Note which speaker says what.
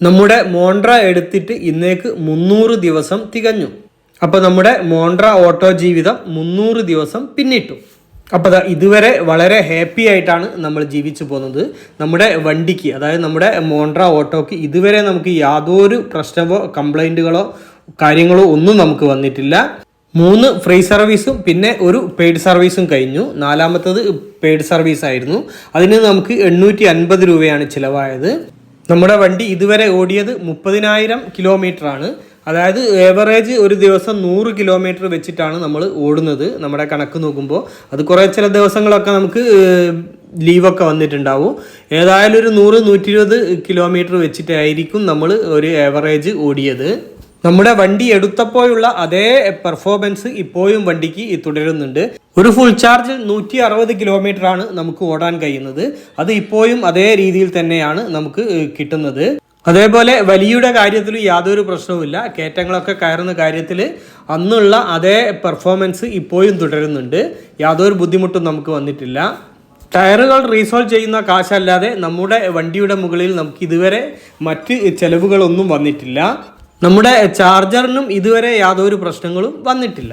Speaker 1: നമ്മുടെ മോണ്ട്ര എടുത്തിട്ട് ഇന്നേക്ക് മുന്നൂറ് ദിവസം തികഞ്ഞു. അപ്പോൾ നമ്മുടെ മോണ്ട്ര ഓട്ടോ ജീവിതം മുന്നൂറ് ദിവസം പിന്നിട്ടു. അപ്പോൾ ഇതുവരെ വളരെ ഹാപ്പി ആയിട്ടാണ് നമ്മൾ ജീവിച്ചു പോകുന്നത്. നമ്മുടെ വണ്ടിക്ക് അതായത് നമ്മുടെ മോണ്ട്ര ഓട്ടോക്ക് ഇതുവരെ നമുക്ക് യാതൊരു പ്രശ്നമോ കംപ്ലൈന്റുകളോ കാര്യങ്ങളോ ഒന്നും നമുക്ക് വന്നിട്ടില്ല. മൂന്ന് ഫ്രീ സർവീസും പിന്നെ ഒരു പെയ്ഡ് സർവീസും കഴിഞ്ഞു. നാലാമത്തത് പെയ്ഡ് സർവീസ് ആയിരുന്നു അതിന് നമുക്ക് എണ്ണൂറ്റി അൻപത് രൂപയാണ് ചിലവായത്. നമ്മുടെ വണ്ടി ഇതുവരെ ഓടിയത് മുപ്പതിനായിരം കിലോമീറ്റർ ആണ് അതായത് ഏവറേജ് ഒരു ദിവസം നൂറ് കിലോമീറ്റർ വെച്ചിട്ടാണ് നമ്മൾ ഓടുന്നത് നമ്മുടെ കണക്ക് നോക്കുമ്പോൾ. അത് കുറേ ചില ദിവസങ്ങളൊക്കെ നമുക്ക് ലീവൊക്കെ വന്നിട്ടുണ്ടാവും. ഏതായാലും ഒരു നൂറ് നൂറ്റി ഇരുപത് കിലോമീറ്റർ വെച്ചിട്ടായിരിക്കും നമ്മൾ ഒരു ഏവറേജ് ഓടിയത്. നമ്മുടെ വണ്ടി എടുത്തപ്പോഴുള്ള അതേ പെർഫോമൻസ് ഇപ്പോഴും വണ്ടിക്ക് തുടരുന്നുണ്ട്. ഒരു ഫുൾ ചാർജ് നൂറ്റി അറുപത് കിലോമീറ്റർ ആണ് നമുക്ക് ഓടാൻ കഴിയുന്നത്. അത് ഇപ്പോഴും അതേ രീതിയിൽ തന്നെയാണ് നമുക്ക് കിട്ടുന്നത്. അതേപോലെ വലിയുടെ കാര്യത്തിൽ യാതൊരു പ്രശ്നവുമില്ല കയറ്റങ്ങളൊക്കെ കയറുന്ന കാര്യത്തിൽ അന്നുള്ള അതേ പെർഫോമൻസ് ഇപ്പോഴും തുടരുന്നുണ്ട്. യാതൊരു ബുദ്ധിമുട്ടും നമുക്ക് വന്നിട്ടില്ല. ടയറുകൾ റീസോൾവ് ചെയ്യുന്ന കാശല്ലാതെ നമ്മുടെ വണ്ടിയുടെ മുകളിൽ നമുക്ക് ഇതുവരെ മറ്റ് ചെലവുകളൊന്നും വന്നിട്ടില്ല. നമ്മുടെ ചാർജറിനും ഇതുവരെ യാതൊരു പ്രശ്നങ്ങളും വന്നിട്ടില്ല.